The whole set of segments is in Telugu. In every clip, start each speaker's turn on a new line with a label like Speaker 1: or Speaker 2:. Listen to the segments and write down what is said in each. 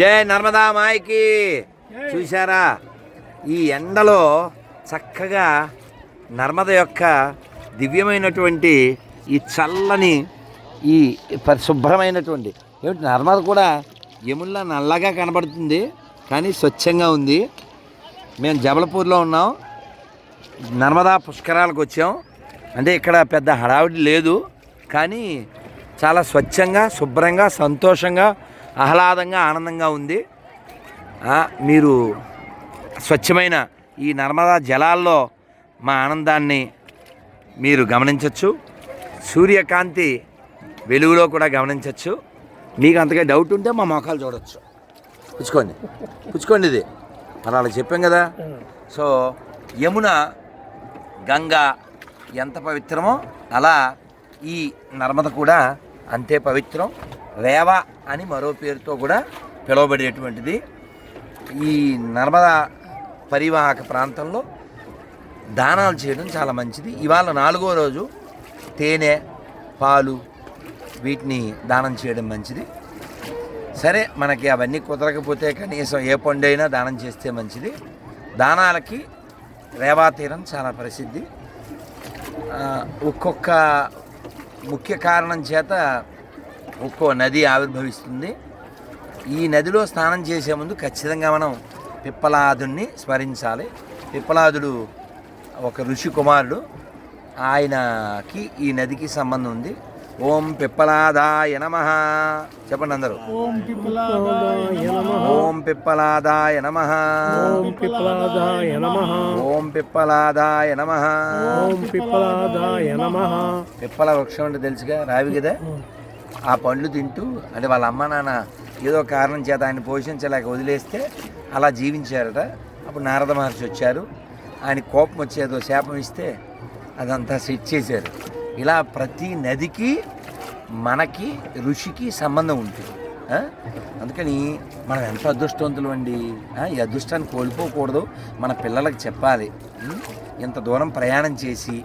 Speaker 1: జై నర్మదా మాయకి. చూశారా? ఈ ఎండలో చక్కగా నర్మద యొక్క దివ్యమైనటువంటి ఈ చల్లని ఈ పరిశుభ్రమైనటువంటి ఏమిటి నర్మద కూడా యముల్లా నల్లగా కనబడుతుంది కానీ స్వచ్ఛంగా ఉంది. మేము జబల్పూర్లో ఉన్నాం. నర్మదా పుష్కరాలకు వచ్చాం. అంటే ఇక్కడ పెద్ద హడావిడి లేదు కానీ చాలా స్వచ్ఛంగా శుభ్రంగా సంతోషంగా ఆహ్లాదంగా ఆనందంగా ఉంది. మీరు స్వచ్ఛమైన ఈ నర్మదా జలాల్లో మా ఆనందాన్ని మీరు గమనించవచ్చు సూర్యకాంతి వెలుగులో కూడా గమనించవచ్చు మీకు అంతగా డౌట్ ఉంటే మా మొఖాలు చూడవచ్చు పుచ్చుకోండి. పుచ్చుకోండి ఇది. మరి అలా చెప్పాం కదా. సో యమున గంగా ఎంత పవిత్రమో అలా ఈ నర్మద కూడా అంతే పవిత్రం. రేవ అని మరో పేరుతో కూడా పిలువబడేటువంటిది. ఈ నర్మదా పరివాహక ప్రాంతంలో దానాలు చేయడం చాలా మంచిది. ఇవాళ నాలుగో రోజు తేనె పాలు వీటిని దానం చేయడం మంచిది. సరే మనకి అవన్నీ కుదరకపోతే కనీసం ఏ పండైనా దానం చేస్తే మంచిది. దానాలకి రేవా తీరం చాలా ప్రసిద్ధి. ఒక్కొక్క ముఖ్య కారణం చేత ఒక్కో నది ఆవిర్భవిస్తుంది. ఈ నదిలో స్నానం చేసే ముందు ఖచ్చితంగా మనం పిప్పలాదుని స్మరించాలి. పిప్పలాదుడు ఒక ఋషి కుమారుడు. ఆయనకి ఈ నదికి సంబంధం ఉంది. ఓం పిప్పలాదాయ నమ. చెప్పండి అందరూ.
Speaker 2: ఓం పిప్పలాదాయ నమః.
Speaker 1: ఓం పిప్పలాదాయ నమ.
Speaker 2: ఓం పిప్పలాదాయ నమః.
Speaker 1: ఓం పిప్పలాదాయ నమ. పిప్పల వృక్షం అంటే తెలుసుగా రావి కదా? ఆ పండ్లు తింటూ అంటే వాళ్ళ అమ్మ నాన్న ఏదో కారణం చేత ఆయన పోషించలేక వదిలేస్తే అలా జీవించారట. అప్పుడు నారద మహర్షి వచ్చారు. ఆయన కోపం వచ్చేదో శాపం ఇస్తే అదంతా సెట్ చేశారు. ఇలా ప్రతి నదికి మనకి ఋషికి సంబంధం ఉంటుంది. అందుకని మనం ఎంత అదృష్టవంతులు అండి? ఈ అదృష్టాన్ని కోల్పోకూడదు. మన పిల్లలకు చెప్పాలి. ఇంత దూరం ప్రయాణం చేసి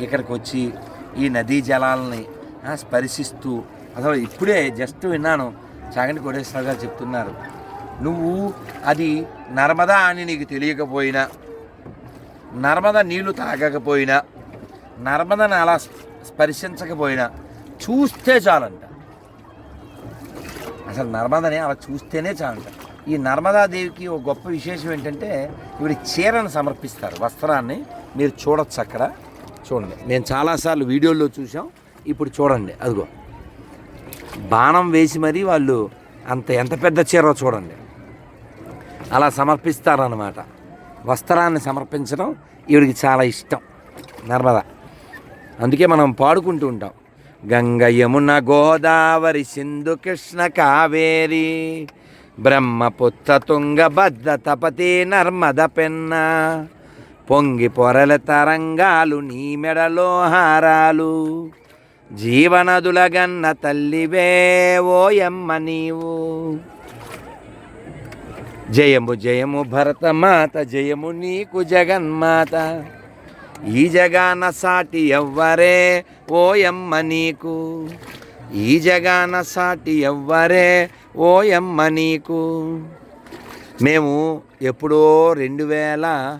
Speaker 1: ఇక్కడికి వచ్చి ఈ నదీ జలాలని స్పర్శిస్తూ అసలు ఇప్పుడే జస్ట్ విన్నాను. చాగంటి కోటేశ్వర గారు చెప్తున్నారు. నువ్వు అది నర్మదా అని నీకు తెలియకపోయినా నర్మద నీళ్ళు తాగకపోయినా నర్మదను అలా స్పర్శించకపోయినా చూస్తే చాలంట. అసలు నర్మదని అలా చూస్తేనే చాలంట. ఈ నర్మదాదేవికి ఒక గొప్ప విశేషం ఏంటంటే ఇవి చీరను సమర్పిస్తారు వస్త్రాన్ని. మీరు చూడొచ్చు అక్కడ. చూడండి. మేము చాలాసార్లు వీడియోల్లో చూసాం ఇప్పుడు చూడండి. అదిగో. బాణం వేసి మరీ వాళ్ళు అంత ఎంత పెద్ద చీర చూడండి. అలా సమర్పిస్తారనమాట వస్త్రాన్ని సమర్పించడం ఈవిడికి చాలా ఇష్టం. నర్మద. అందుకే మనం పాడుకుంటూ ఉంటాం. గంగ యమున గోదావరి సింధు కృష్ణ కావేరి బ్రహ్మపుత్ర తుంగ భద్ర తపతి నర్మద పెన్న పొంగి పొరల తరంగాలు నీ మెడలో హారాలు. జీవనదులగన్న తల్లివే ఓయమ్మ నీవు. జయము జయము భరతమాత జయము నీకు జగన్మాత. ఈ జగాన సాటి ఎవ్వరే ఓయమ్మ నీకు. ఈ జగాన సాటి ఎవ్వరే ఓయమ్మ నీకు. మేము ఎప్పుడో రెండు వేల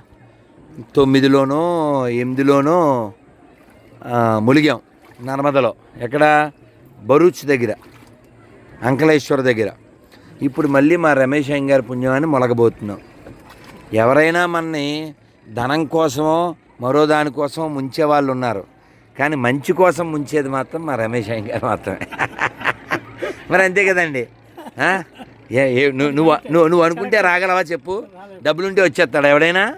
Speaker 1: తొమ్మిదిలోనో ఎనిమిదిలోనో ములిగాం. నర్మదలో. ఎక్కడ? బరూచ్ దగ్గర. అంకలేశ్వర దగ్గర. ఇప్పుడు మళ్ళీ మా రమేష్ అయ్య గారి పుణ్యమాన్ని మొలగబోతున్నాం ఎవరైనా మనని ధనం కోసమో మరో దానికోసమో ముంచే వాళ్ళు ఉన్నారు. కానీ మంచి కోసం ముంచేది మాత్రం మా రమేష్ అయ్య గారు మాత్రమే. మరి అంతే కదండి. నువ్వు నువ్వు నువ్వు అనుకుంటే రాగలవా చెప్పు? డబ్బులుంటే వచ్చేస్తాడు ఎవడైనా?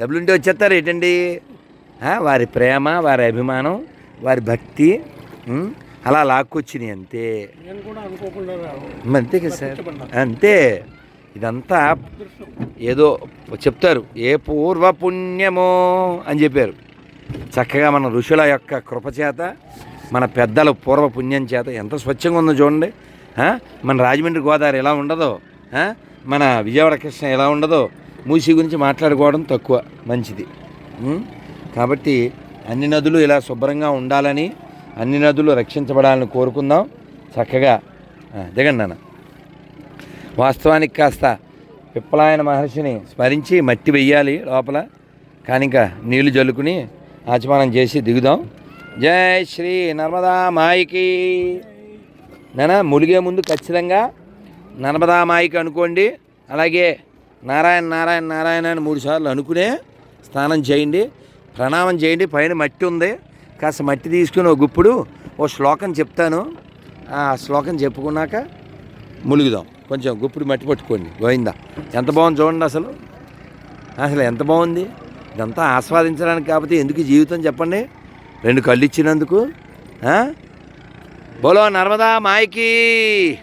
Speaker 1: డబ్బులుంటే వచ్చేస్తారు ఏంటండి? వారి ప్రేమ వారి అభిమానం వారి భక్తి? అలా లాక్కొచ్చినాయి అంతే. అంతే కదా సార్? అంతే. ఇదంతా ఏదో చెప్తారు. ఏ పూర్వ పుణ్యమో అని చెప్పారు. చక్కగా మన ఋషుల యొక్క కృప చేత మన పెద్దల పూర్వ పుణ్యం చేత ఎంత స్వచ్ఛంగా ఉందో చూడండి? మన రాజమండ్రి గోదావరి ఎలా ఉండదో? మన విజయవాడ కృష్ణ ఎలా ఉండదో మూసి గురించి మాట్లాడుకోవడం తక్కువ మంచిది? కాబట్టి అన్ని నదులు ఇలా శుభ్రంగా ఉండాలని అన్ని నదులు రక్షించబడాలని కోరుకుందాం. చక్కగా దిగండి నాన్న. వాస్తవానికి కాస్త పిప్పలాయన మహర్షిని స్మరించి మట్టి వెయ్యాలి లోపల. కానీ ఇంకా నీళ్ళు జల్లుకుని ఆచమానం చేసి దిగుదాం. జై శ్రీ నర్మదా మాయికి. నేనా ములిగే ముందు ఖచ్చితంగా నర్మదా మాయికి అనుకోండి. అలాగే నారాయణ నారాయణ నారాయణ అని మూడు సార్లు అనుకునే స్నానం చేయండి. ప్రణామం చేయండి పైన మట్టి ఉంది. కాస్త మట్టి తీసుకుని ఒక గుప్పుడు ఓ శ్లోకం చెప్తాను. ఆ శ్లోకం చెప్పుకున్నాక ములుగుదాం. కొంచెం గుప్పుడు మట్టి పట్టుకోండి. గోవిందా ఎంత బాగుంది చూడండి అసలు. అసలు ఎంత బాగుంది. ఇదంతా ఆస్వాదించడానికి కాకపోతే ఎందుకు జీవితం చెప్పండి. రెండు కళ్ళు ఇచ్చినందుకు బోలో నర్మదా మాయకి.